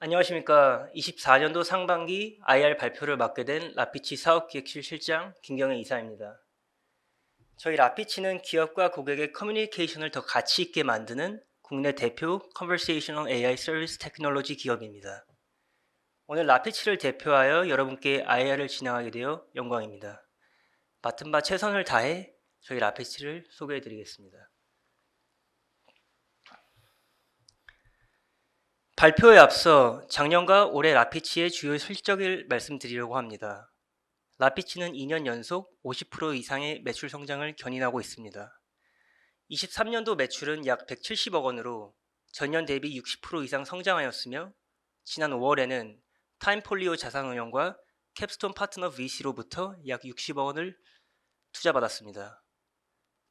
안녕하십니까. 24년도 상반기 IR 발표를 맡게 된 라피치 사업기획실 실장 김경혜 이사입니다. 저희 라피치는 기업과 고객의 커뮤니케이션을 더 가치 있게 만드는 국내 대표 컨버세이셔널 AI 서비스 테크놀로지 기업입니다. 오늘 라피치를 대표하여 여러분께 IR을 진행하게 되어 영광입니다. 맡은 바 최선을 다해 저희 라피치를 소개해 드리겠습니다. 발표에 앞서 작년과 올해 라피치의 주요 실적을 말씀드리려고 합니다. 라피치는 2년 연속 50% 이상의 매출 성장을 견인하고 있습니다. 23년도 매출은 약 170억 원으로 전년 대비 60% 이상 성장하였으며 지난 5월에는 타임폴리오 자산운용과 캡스톤 파트너 VC로부터 약 60억 원을 투자받았습니다.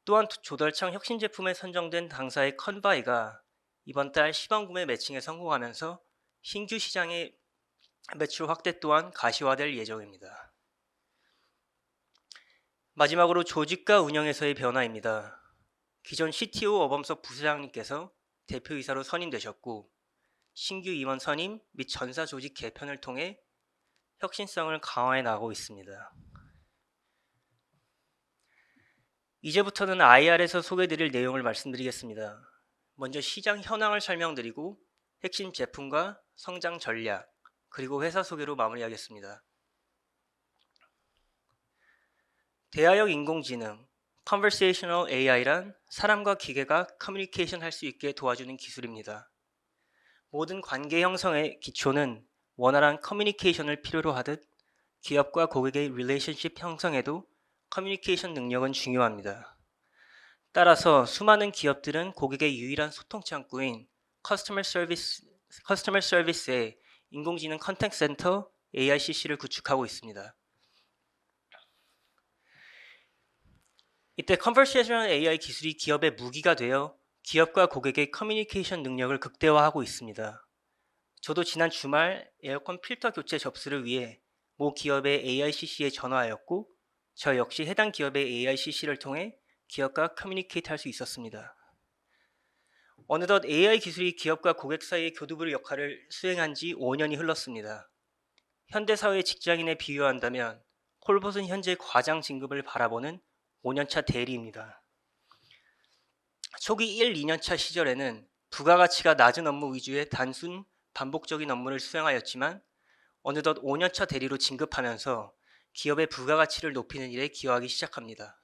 또한 조달창 혁신 제품에 선정된 당사의 컨바이가 이번 달 시범구매 매칭에 성공하면서 신규 시장의 매출 확대 또한 가시화될 예정입니다. 마지막으로 조직과 운영에서의 변화입니다. 기존 CTO 어범석 부사장님께서 대표이사로 선임되셨고 신규 임원 선임 및 전사 조직 개편을 통해 혁신성을 강화해 나가고 있습니다. 이제부터는 IR에서 소개드릴 내용을 말씀드리겠습니다. 먼저 시장 현황을 설명드리고 핵심 제품과 성장 전략, 그리고 회사 소개로 마무리하겠습니다. 대화형 인공지능, Conversational AI란 사람과 기계가 커뮤니케이션 할 수 있게 도와주는 기술입니다. 모든 관계 형성의 기초는 원활한 커뮤니케이션을 필요로 하듯 기업과 고객의 릴레이션십 형성에도 커뮤니케이션 능력은 중요합니다. 따라서 수많은 기업들은 고객의 유일한 소통 창구인 커스터머 서비스 커스터머 서비스에 인공지능 컨택 센터 AICC를 구축하고 있습니다. 이때 컨버세이션 AI 기술이 기업의 무기가 되어 기업과 고객의 커뮤니케이션 능력을 극대화하고 있습니다. 저도 지난 주말 에어컨 필터 교체 접수를 위해 모 기업의 AICC에 전화하였고 저 역시 해당 기업의 AICC를 통해 기업과 커뮤니케이트 할 수 있었습니다. 어느덧 AI 기술이 기업과 고객 사이의 교두부 역할을 수행한 지 5년이 흘렀습니다. 현대 사회의 직장인에 비유한다면 홀봇은 현재 과장 진급을 바라보는 5년차 대리입니다. 초기 1, 2년차 시절에는 부가가치가 낮은 업무 위주의 단순 반복적인 업무를 수행하였지만 어느덧 5년차 대리로 진급하면서 기업의 부가가치를 높이는 일에 기여하기 시작합니다.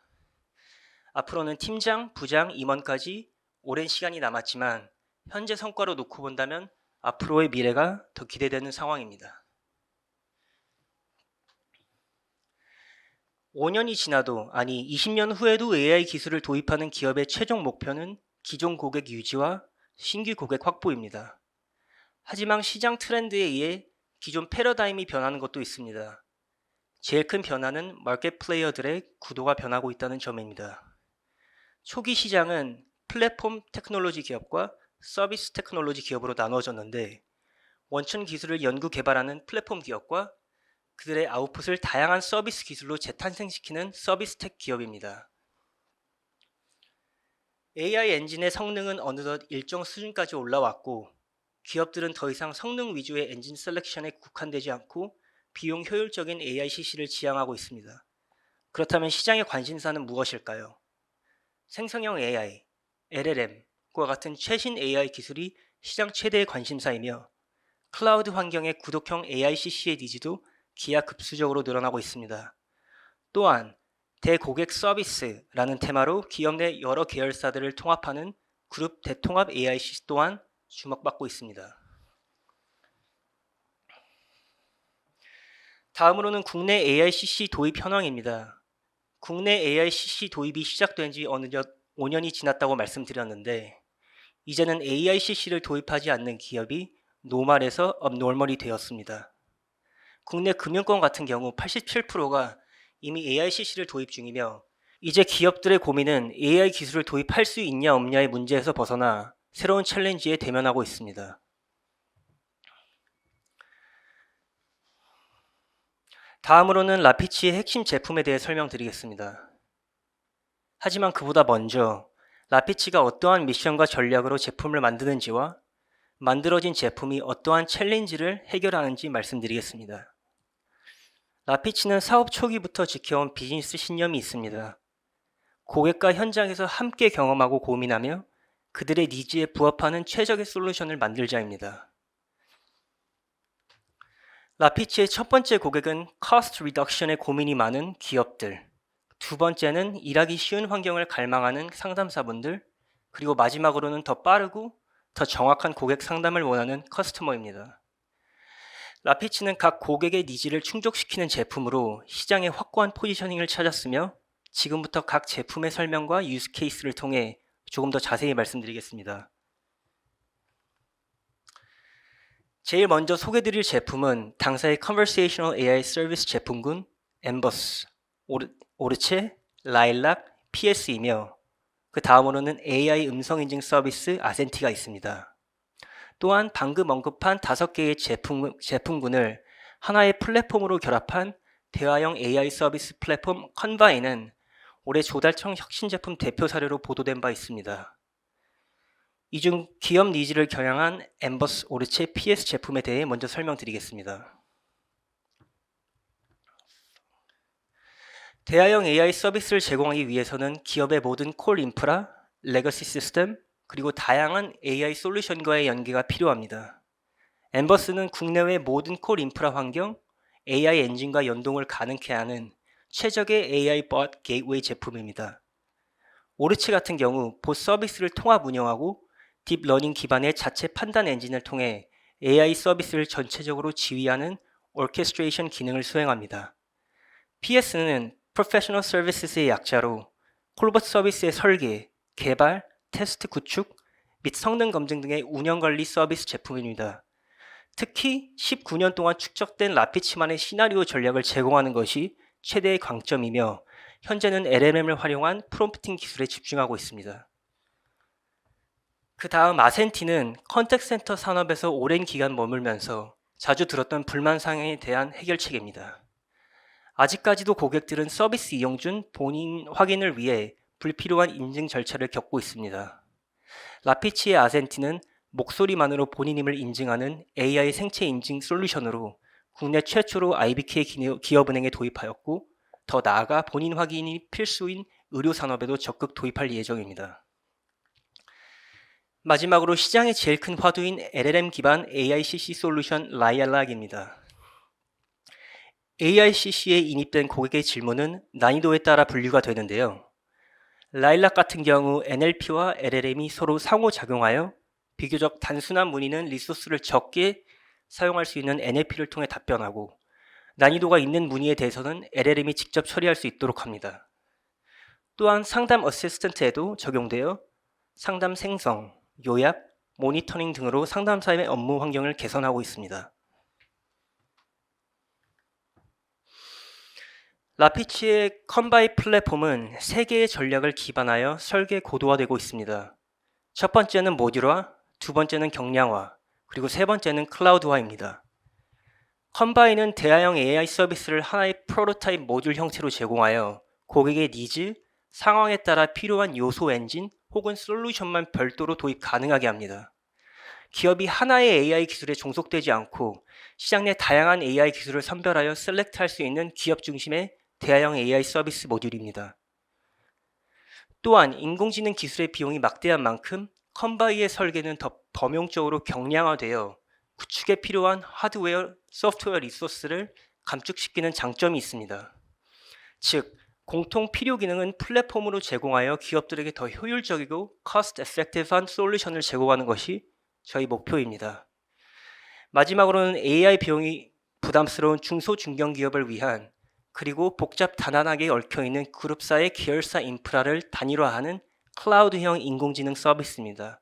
앞으로는 팀장, 부장, 임원까지 오랜 시간이 남았지만 현재 성과로 놓고 본다면 앞으로의 미래가 더 기대되는 상황입니다. 5년이 지나도 아니 20년 후에도 AI 기술을 도입하는 기업의 최종 목표는 기존 고객 유지와 신규 고객 확보입니다. 하지만 시장 트렌드에 의해 기존 패러다임이 변하는 것도 있습니다. 제일 큰 변화는 마켓 플레이어들의 구도가 변하고 있다는 점입니다. 초기 시장은 플랫폼 테크놀로지 기업과 서비스 테크놀로지 기업으로 나누어졌는데 원천 기술을 연구 개발하는 플랫폼 기업과 그들의 아웃풋을 다양한 서비스 기술로 재탄생시키는 서비스 텍 기업입니다. AI 엔진의 성능은 어느덧 일정 수준까지 올라왔고 기업들은 더 이상 성능 위주의 엔진 셀렉션에 국한되지 않고 비용 효율적인 AI CC를 지향하고 있습니다. 그렇다면 시장의 관심사는 무엇일까요? 생성형 AI, LLM과 같은 최신 AI 기술이 시장 최대의 관심사이며 클라우드 환경의 구독형 AICC의 니즈도 기하급수적으로 늘어나고 있습니다. 또한 대고객 서비스라는 테마로 기업 내 여러 계열사들을 통합하는 그룹 대통합 AICC 또한 주목받고 있습니다. 다음으로는 국내 AICC 도입 현황입니다. 국내 AICC 도입이 시작된 지 어느덧 5년이 지났다고 말씀드렸는데 이제는 AICC를 도입하지 않는 기업이 노멀에서 업노멀이 되었습니다. 국내 금융권 같은 경우 87%가 이미 AICC를 도입 중이며 이제 기업들의 고민은 AI 기술을 도입할 수 있냐 없냐의 문제에서 벗어나 새로운 챌린지에 대면하고 있습니다. 다음으로는 라피치의 핵심 제품에 대해 설명드리겠습니다. 하지만 그보다 먼저 라피치가 어떠한 미션과 전략으로 제품을 만드는지와 만들어진 제품이 어떠한 챌린지를 해결하는지 말씀드리겠습니다. 라피치는 사업 초기부터 지켜온 비즈니스 신념이 있습니다. 고객과 현장에서 함께 경험하고 고민하며 그들의 니즈에 부합하는 최적의 솔루션을 만들자입니다. 라피치의 첫 번째 고객은 cost reduction에 고민이 많은 기업들, 두 번째는 일하기 쉬운 환경을 갈망하는 상담사분들, 그리고 마지막으로는 더 빠르고 더 정확한 고객 상담을 원하는 커스터머입니다. 라피치는 각 고객의 니즈를 충족시키는 제품으로 시장의 확고한 포지셔닝을 찾았으며 지금부터 각 제품의 설명과 유스 케이스를 통해 조금 더 자세히 말씀드리겠습니다. 제일 먼저 소개드릴 제품은 당사의 Conversational AI 서비스 제품군 엠버스, 오르, 오르체, 라일락, PS이며 그 다음으로는 AI 음성 인증 서비스 아센티가 있습니다. 또한 방금 언급한 다섯 개의 제품, 제품군을 하나의 플랫폼으로 결합한 대화형 AI 서비스 플랫폼 컨바이는 올해 조달청 혁신 제품 대표 사례로 보도된 바 있습니다. 이중 기업 니즈를 겨냥한 엠버스 오르체 PS 제품에 대해 먼저 설명드리겠습니다. 대화형 AI 서비스를 제공하기 위해서는 기업의 모든 콜 인프라, 레거시 시스템, 그리고 다양한 AI 솔루션과의 연계가 필요합니다. 엠버스는 국내외 모든 콜 인프라 환경, AI 엔진과 연동을 가능케 하는 최적의 AI bot 게이트웨이 제품입니다. 오르치 같은 경우 보 서비스를 통합 운영하고 딥러닝 기반의 자체 판단 엔진을 통해 AI 서비스를 전체적으로 지휘하는 오케스트레이션 기능을 수행합니다. PS는 Professional Services의 약자로 콜버트 서비스의 설계, 개발, 테스트 구축 및 성능 검증 등의 운영 관리 서비스 제품입니다. 특히 19년 동안 축적된 라피치만의 시나리오 전략을 제공하는 것이 최대의 강점이며 현재는 LLM을 활용한 프롬프팅 기술에 집중하고 있습니다. 그 다음 아센티는 컨택 센터 산업에서 오랜 기간 머물면서 자주 들었던 불만 사항에 대한 해결책입니다. 아직까지도 고객들은 서비스 이용 중 본인 확인을 위해 불필요한 인증 절차를 겪고 있습니다. 라피치의 아센티는 목소리만으로 본인임을 인증하는 AI 생체 인증 솔루션으로 국내 최초로 IBK 기업은행에 도입하였고 더 나아가 본인 확인이 필수인 의료 산업에도 적극 도입할 예정입니다. 마지막으로 시장의 제일 큰 화두인 LLM 기반 AICC 솔루션 라이알락입니다. AICC에 인입된 고객의 질문은 난이도에 따라 분류가 되는데요. 라일락 같은 경우 NLP와 LLM이 서로 상호작용하여 비교적 단순한 문의는 리소스를 적게 사용할 수 있는 NLP를 통해 답변하고 난이도가 있는 문의에 대해서는 LLM이 직접 처리할 수 있도록 합니다. 또한 상담 어시스턴트에도 적용되어 상담 생성, 요약, 모니터링 등으로 상담사의 업무 환경을 개선하고 있습니다. 라피치의 컨바이 플랫폼은 세 개의 전략을 기반하여 설계 고도화되고 있습니다. 첫 번째는 모듈화, 두 번째는 경량화, 그리고 세 번째는 클라우드화입니다. 컨바이는 대화형 AI 서비스를 하나의 프로토타입 모듈 형태로 제공하여 고객의 니즈, 상황에 따라 필요한 요소 엔진 혹은 솔루션만 별도로 도입 가능하게 합니다. 기업이 하나의 AI 기술에 종속되지 않고 시장 내 다양한 AI 기술을 선별하여 셀렉트할 수 있는 기업 중심의 대화형 AI 서비스 모듈입니다. 또한 인공지능 기술의 비용이 막대한 만큼 컨바이의 설계는 더 범용적으로 경량화되어 구축에 필요한 하드웨어, 소프트웨어 리소스를 감축시키는 장점이 있습니다. 즉, 공통 필요 기능은 플랫폼으로 제공하여 기업들에게 더 효율적이고 cost effective한 솔루션을 제공하는 것이 저희 목표입니다. 마지막으로는 AI 비용이 부담스러운 중소 중견 기업을 위한 그리고 복잡 단단하게 얽혀있는 그룹사의 계열사 인프라를 단일화하는 클라우드형 인공지능 서비스입니다.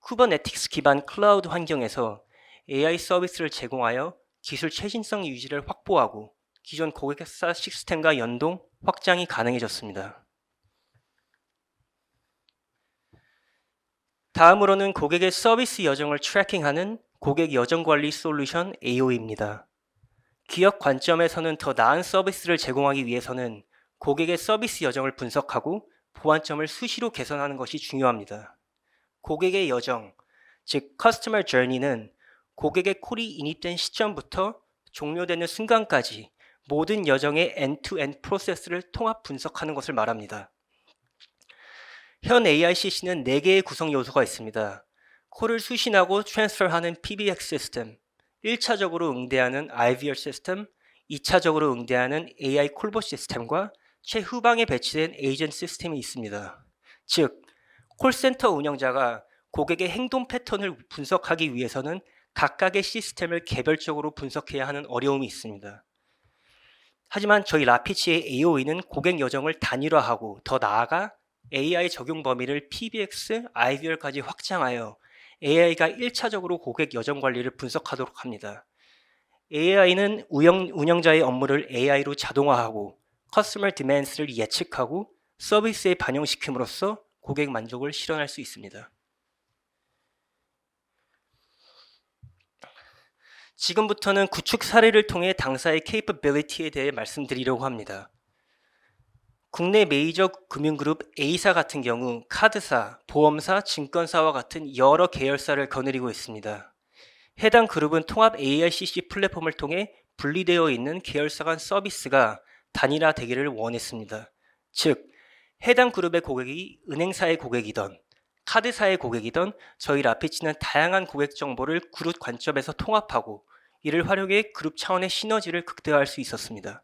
쿠버네티क्스 기반 클라우드 환경에서 AI 서비스를 제공하여 기술 최신성 유지를 확보하고 기존 고객사 시스템과 연동, 확장이 가능해졌습니다. 다음으로는 고객의 서비스 여정을 트래킹하는 고객 여정 관리 솔루션 AO입니다. 기업 관점에서는 더 나은 서비스를 제공하기 위해서는 고객의 서비스 여정을 분석하고 보완점을 수시로 개선하는 것이 중요합니다. 고객의 여정, 즉 Customer Journey는 고객의 콜이 인입된 시점부터 종료되는 순간까지 모든 여정의 end-to-end 프로세스를 통합 분석하는 것을 말합니다. 현 AICC는 4개의 구성 요소가 있습니다. 콜을 수신하고 트랜스퍼하는 PBX 시스템, 1차적으로 응대하는 IVR 시스템, 2차적으로 응대하는 AI 콜봇 시스템과 최후방에 배치된 에이전트 시스템이 있습니다. 즉, 콜센터 운영자가 고객의 행동 패턴을 분석하기 위해서는 각각의 시스템을 개별적으로 분석해야 하는 어려움이 있습니다. 하지만 저희 라피치의 AOE는 고객 여정을 단일화하고 더 나아가 AI 적용 범위를 PBX, IVR까지 확장하여 AI가 1차적으로 고객 여정 관리를 분석하도록 합니다. AI는 운영, 운영자의 업무를 AI로 자동화하고 커스터머 디맨스를 예측하고 서비스에 반영시킴으로써 고객 만족을 실현할 수 있습니다. 지금부터는 구축 사례를 통해 당사의 capability에 대해 말씀드리려고 합니다. 국내 메이저 금융그룹 A사 같은 경우 카드사, 보험사, 증권사와 같은 여러 계열사를 거느리고 있습니다. 해당 그룹은 통합 AICC 플랫폼을 통해 분리되어 있는 계열사 간 서비스가 단일화되기를 원했습니다. 즉, 해당 그룹의 고객이 은행사의 고객이던 카드사의 고객이던 저희 라피치는 다양한 고객 정보를 그룹 관점에서 통합하고 이를 활용해 그룹 차원의 시너지를 극대화할 수 있었습니다.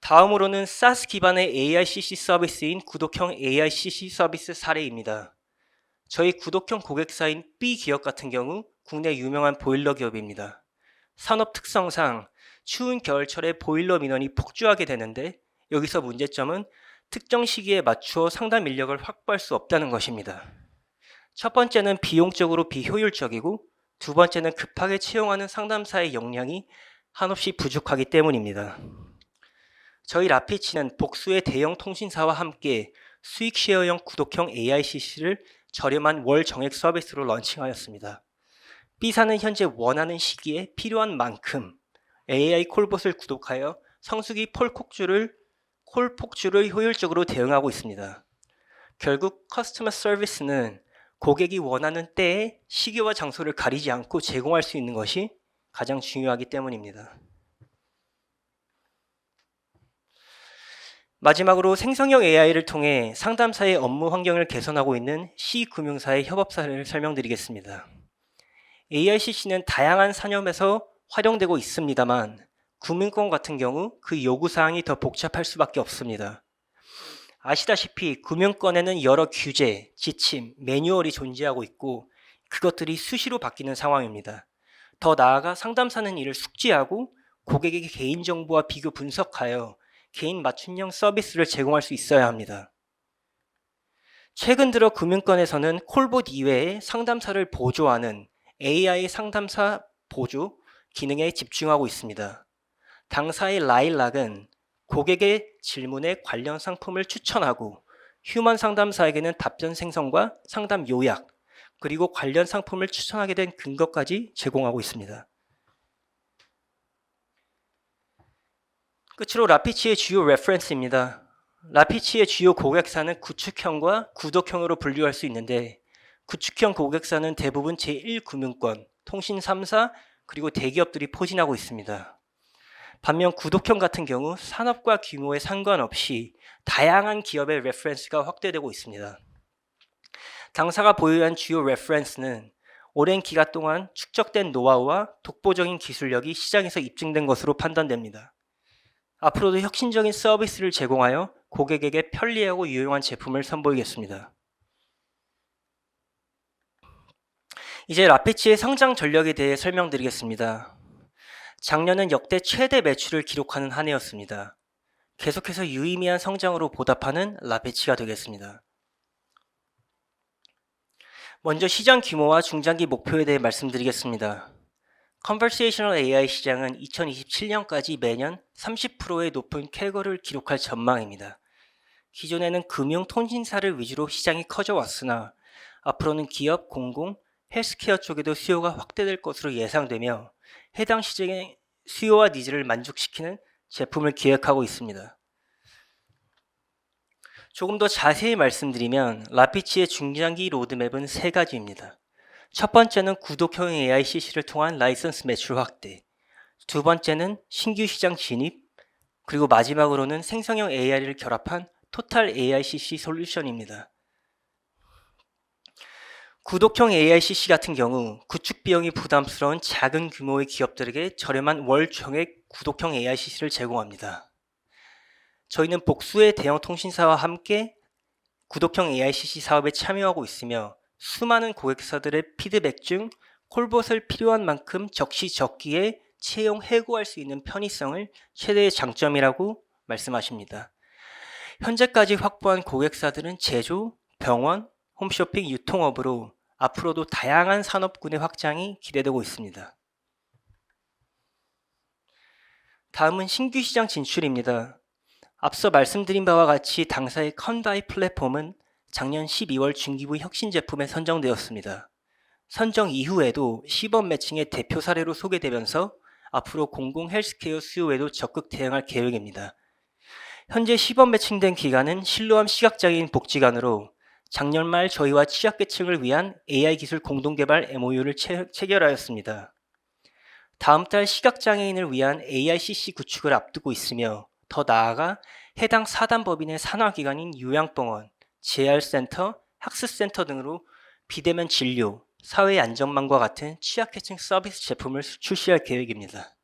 다음으로는 SaaS 기반의 AICC 서비스인 구독형 AICC 서비스 사례입니다. 저희 구독형 고객사인 B 기업 같은 경우 국내 유명한 보일러 기업입니다. 산업 특성상 추운 겨울철에 보일러 민원이 폭주하게 되는데 여기서 문제점은 특정 시기에 맞추어 상담 인력을 확보할 수 없다는 것입니다. 첫 번째는 비용적으로 비효율적이고 두 번째는 급하게 채용하는 상담사의 역량이 한없이 부족하기 때문입니다. 저희 라피치는 복수의 대형 통신사와 함께 수익 쉐어형 구독형 AICC를 저렴한 월 정액 서비스로 런칭하였습니다. B사는 현재 원하는 시기에 필요한 만큼 AI 콜봇을 구독하여 성수기 폴콕주를 콜 폭주를 효율적으로 대응하고 있습니다. 결국 커스터머 서비스는 고객이 원하는 때에 시기와 장소를 가리지 않고 제공할 수 있는 것이 가장 중요하기 때문입니다. 마지막으로 생성형 AI를 통해 상담사의 업무 환경을 개선하고 있는 C금융사의 협업 사례를 설명드리겠습니다. AICC는 다양한 산업에서 활용되고 있습니다만 금융권 같은 경우 그 요구사항이 더 복잡할 수밖에 없습니다. 아시다시피 금융권에는 여러 규제, 지침, 매뉴얼이 존재하고 있고 그것들이 수시로 바뀌는 상황입니다. 더 나아가 상담사는 이를 숙지하고 고객에게 개인정보와 비교 분석하여 개인 맞춤형 서비스를 제공할 수 있어야 합니다. 최근 들어 금융권에서는 콜봇 이외에 상담사를 보조하는 AI 상담사 보조 기능에 집중하고 있습니다. 당사의 라일락은 고객의 질문에 관련 상품을 추천하고 휴먼 상담사에게는 답변 생성과 상담 요약, 그리고 관련 상품을 추천하게 된 근거까지 제공하고 있습니다. 끝으로 라피치의 주요 레퍼런스입니다. 라피치의 주요 고객사는 구축형과 구독형으로 분류할 수 있는데 구축형 고객사는 대부분 제1금융권, 통신 3사, 그리고 대기업들이 포진하고 있습니다. 반면 구독형 같은 경우 산업과 규모에 상관없이 다양한 기업의 레퍼런스가 확대되고 있습니다. 당사가 보유한 주요 레퍼런스는 오랜 기간 동안 축적된 노하우와 독보적인 기술력이 시장에서 입증된 것으로 판단됩니다. 앞으로도 혁신적인 서비스를 제공하여 고객에게 편리하고 유용한 제품을 선보이겠습니다. 이제 라피치의 성장 전력에 대해 설명드리겠습니다. 작년은 역대 최대 매출을 기록하는 한 해였습니다. 계속해서 유의미한 성장으로 보답하는 라피치가 되겠습니다. 먼저 시장 규모와 중장기 목표에 대해 말씀드리겠습니다. Conversational AI 시장은 2027년까지 매년 30%의 높은 쾌거를 기록할 전망입니다. 기존에는 금융 통신사를 위주로 시장이 커져 왔으나 앞으로는 기업, 공공, 헬스케어 쪽에도 수요가 확대될 것으로 예상되며 해당 시장의 수요와 니즈를 만족시키는 제품을 기획하고 있습니다. 조금 더 자세히 말씀드리면 라피치의 중장기 로드맵은 세 가지입니다. 첫 번째는 구독형 AICC를 통한 라이선스 매출 확대, 두 번째는 신규 시장 진입, 그리고 마지막으로는 생성형 AI를 결합한 토탈 AICC 솔루션입니다. 구독형 AICC 같은 경우 구축 비용이 부담스러운 작은 규모의 기업들에게 저렴한 월 정액 구독형 AICC를 제공합니다. 저희는 복수의 대형 통신사와 함께 구독형 AICC 사업에 참여하고 있으며 수많은 고객사들의 피드백 중 콜봇을 필요한 만큼 적시 적기에 채용 해고할 수 있는 편의성을 최대의 장점이라고 말씀하십니다. 현재까지 확보한 고객사들은 제조, 병원, 홈쇼핑 유통업으로 앞으로도 다양한 산업군의 확장이 기대되고 있습니다. 다음은 신규 시장 진출입니다. 앞서 말씀드린 바와 같이 당사의 컨다이 플랫폼은 작년 12월 중기부 혁신 제품에 선정되었습니다. 선정 이후에도 시범 매칭의 대표 사례로 소개되면서 앞으로 공공 헬스케어 수요에도 적극 대응할 계획입니다. 현재 시범 매칭된 기간은 실로암 시각장애인 복지관으로 작년 말 저희와 취약계층을 위한 AI 기술 공동개발 MOU를 체, 체결하였습니다. 다음 달 시각장애인을 위한 AICC 구축을 앞두고 있으며 더 나아가 해당 사단법인의 산하기관인 요양병원, 재활센터, 학습센터 등으로 비대면 진료, 사회 안전망과 같은 취약계층 서비스 제품을 출시할 계획입니다.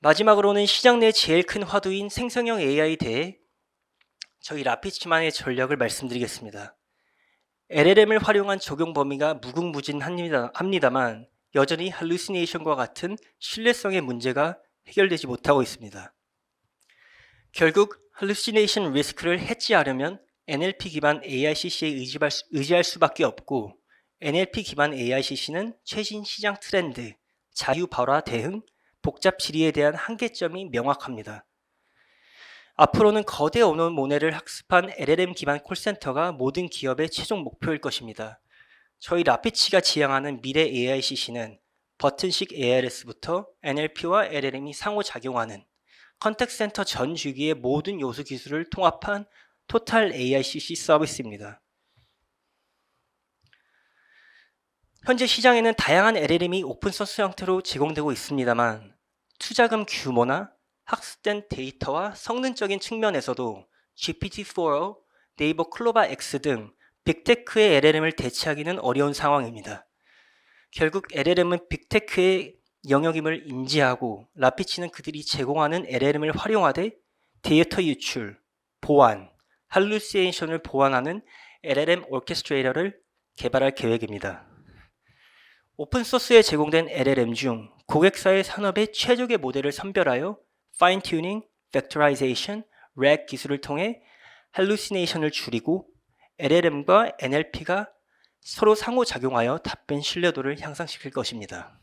마지막으로는 시장 내 제일 큰 화두인 생성형 AI에 대해 저희 라피치만의 전략을 말씀드리겠습니다. LLM을 활용한 적용 범위가 무궁무진합니다 만 여전히 할루시네이션과 같은 신뢰성의 문제가 해결되지 못하고 있습니다. 결국 할루시네이션 리스크를 해지하려면 NLP 기반 AICC에 의지할, 수밖에 없고 NLP 기반 AICC는 최신 시장 트렌드, 자유 발화 대응, 복잡 질의에 대한 한계점이 명확합니다. 앞으로는 거대 언어 모델을 학습한 LLM 기반 콜센터가 모든 기업의 최종 목표일 것입니다. 저희 라피치가 지향하는 미래 AICC는 버튼식 ARS부터 NLP와 LLM이 상호작용하는 컨택 센터 전 주기의 모든 요소 기술을 통합한 토탈 AICC 서비스입니다. 현재 시장에는 다양한 LLM이 오픈소스 형태로 제공되고 있습니다만 투자금 규모나 학습된 데이터와 성능적인 측면에서도 GPT-4, 네이버 클로바 X 등 빅테크의 LLM을 대체하기는 어려운 상황입니다. 결국 LLM은 빅테크의 영역임을 인지하고 라피치는 그들이 제공하는 LLM을 활용하되 데이터 유출, 보안, 할루시에이션을 보완하는 LLM 오케스트레이터를 개발할 계획입니다. 오픈소스에 제공된 LLM 중 고객사의 산업의 최적의 모델을 선별하여 파인 튜닝, 벡터라이제이션, 렉 기술을 통해 할루시네이션을 줄이고 LLM과 NLP가 서로 상호작용하여 답변 신뢰도를 향상시킬 것입니다.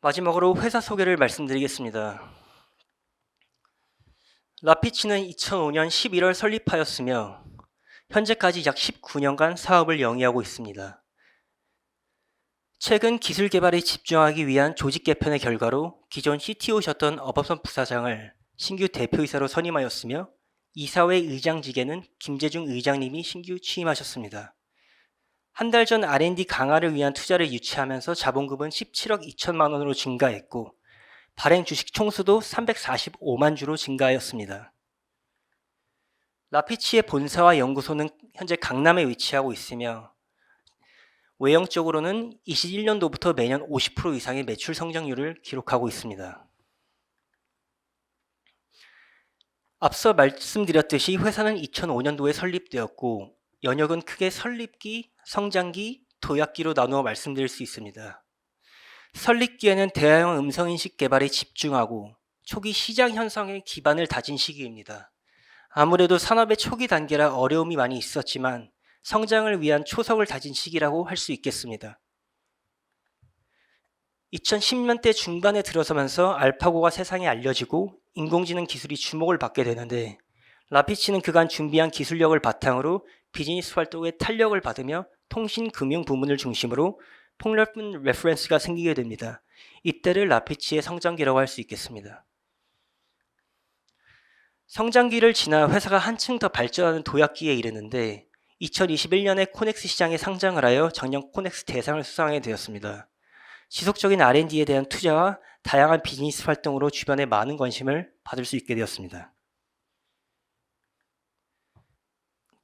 마지막으로 회사 소개를 말씀드리겠습니다. 라피치는 2005년 11월 설립하였으며 현재까지 약 19년간 사업을 영위하고 있습니다. 최근 기술 개발에 집중하기 위한 조직 개편의 결과로 기존 CTO셨던 어법선 부사장을 신규 대표이사로 선임하였으며 이사회 의장직에는 김재중 의장님이 신규 취임하셨습니다. 한 달 전 R&D 강화를 위한 투자를 유치하면서 자본금은 17억 2천만 원으로 증가했고 발행 주식 총수도 345만 주로 증가하였습니다. 라피치의 본사와 연구소는 현재 강남에 위치하고 있으며 외형적으로는 21년도부터 매년 50% 이상의 매출 성장률을 기록하고 있습니다. 앞서 말씀드렸듯이 회사는 2005년도에 설립되었고 연역은 크게 설립기, 성장기, 도약기로 나누어 말씀드릴 수 있습니다. 설립기에는 대화형 음성인식 개발에 집중하고 초기 시장 현상의 기반을 다진 시기입니다. 아무래도 산업의 초기 단계라 어려움이 많이 있었지만 성장을 위한 초석을 다진 시기라고 할 수 있겠습니다. 2010년대 중반에 들어서면서 알파고가 세상에 알려지고 인공지능 기술이 주목을 받게 되는데 라피치는 그간 준비한 기술력을 바탕으로 비즈니스 활동에 탄력을 받으며 통신 금융 부문을 중심으로 폭넓은 레퍼런스가 생기게 됩니다. 이때를 라피치의 성장기라고 할 수 있겠습니다. 성장기를 지나 회사가 한층 더 발전하는 도약기에 이르는데 2021년에 코넥스 시장에 상장을 하여 작년 코넥스 대상을 수상하게 되었습니다. 지속적인 R&D에 대한 투자와 다양한 비즈니스 활동으로 주변에 많은 관심을 받을 수 있게 되었습니다.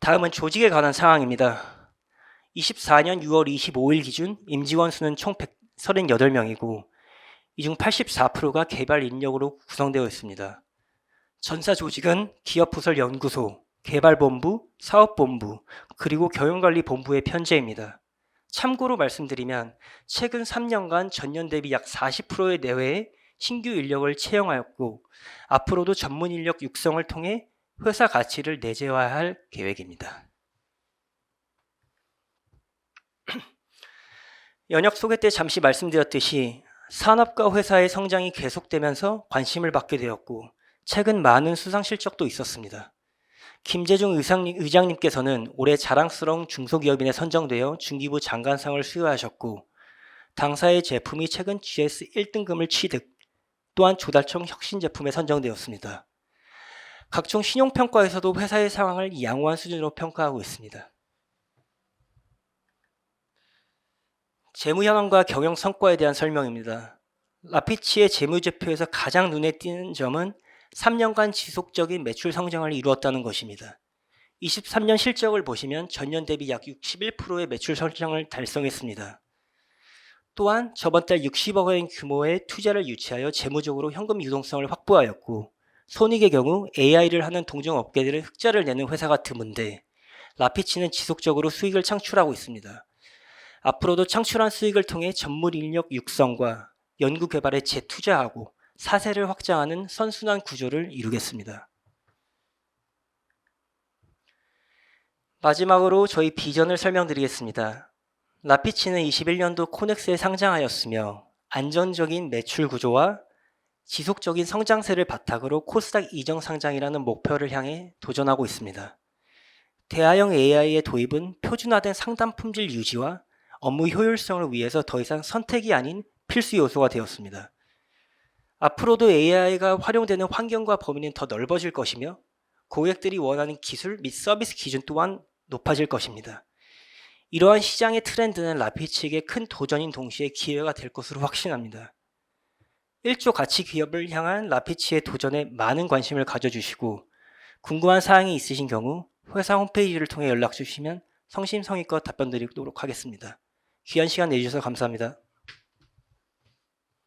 다음은 조직에 관한 상황입니다. 24년 6월 25일 기준 임직원 수는 총 138명이고 이 중 84%가 개발 인력으로 구성되어 있습니다. 전사 조직은 기업 부설 연구소, 개발본부, 사업본부, 그리고 경영관리본부의 편제입니다. 참고로 말씀드리면 최근 3년간 전년 대비 약 40%의 내외의 신규 인력을 채용하였고 앞으로도 전문 인력 육성을 통해 회사 가치를 내재화할 계획입니다. 연역 소개 때 잠시 말씀드렸듯이 산업과 회사의 성장이 계속되면서 관심을 받게 되었고 최근 많은 수상 실적도 있었습니다. 김재중 의상님, 의장님께서는 올해 자랑스러운 중소기업인에 선정되어 중기부 장관상을 수여하셨고 당사의 제품이 최근 GS 1등급을 취득, 또한 조달청 혁신 제품에 선정되었습니다. 각종 신용평가에서도 회사의 상황을 양호한 수준으로 평가하고 있습니다. 재무 현황과 경영 성과에 대한 설명입니다. 라피치의 재무제표에서 가장 눈에 띄는 점은 3년간 지속적인 매출 성장을 이루었다는 것입니다. 23년 실적을 보시면 전년 대비 약 61%의 매출 성장을 달성했습니다. 또한 저번 달 60억 원 규모의 투자를 유치하여 재무적으로 현금 유동성을 확보하였고 손익의 경우 AI를 하는 동종 업계들의 흑자를 내는 회사가 드문데 라피치는 지속적으로 수익을 창출하고 있습니다. 앞으로도 창출한 수익을 통해 전문 인력 육성과 연구 개발에 재투자하고 사세를 확장하는 선순환 구조를 이루겠습니다. 마지막으로 저희 비전을 설명드리겠습니다. 라피치는 21년도 코넥스에 상장하였으며 안전적인 매출 구조와 지속적인 성장세를 바탕으로 코스닥 이정 상장이라는 목표를 향해 도전하고 있습니다. 대화형 AI의 도입은 표준화된 상담 품질 유지와 업무 효율성을 위해서 더 이상 선택이 아닌 필수 요소가 되었습니다. 앞으로도 AI가 활용되는 환경과 범위는 더 넓어질 것이며 고객들이 원하는 기술 및 서비스 기준 또한 높아질 것입니다. 이러한 시장의 트렌드는 라피치에게 큰 도전인 동시에 기회가 될 것으로 확신합니다. 1조 가치 기업을 향한 라피치의 도전에 많은 관심을 가져주시고 궁금한 사항이 있으신 경우 회사 홈페이지를 통해 연락 주시면 성심성의껏 답변 드리도록 하겠습니다. 귀한 시간 내주셔서 감사합니다.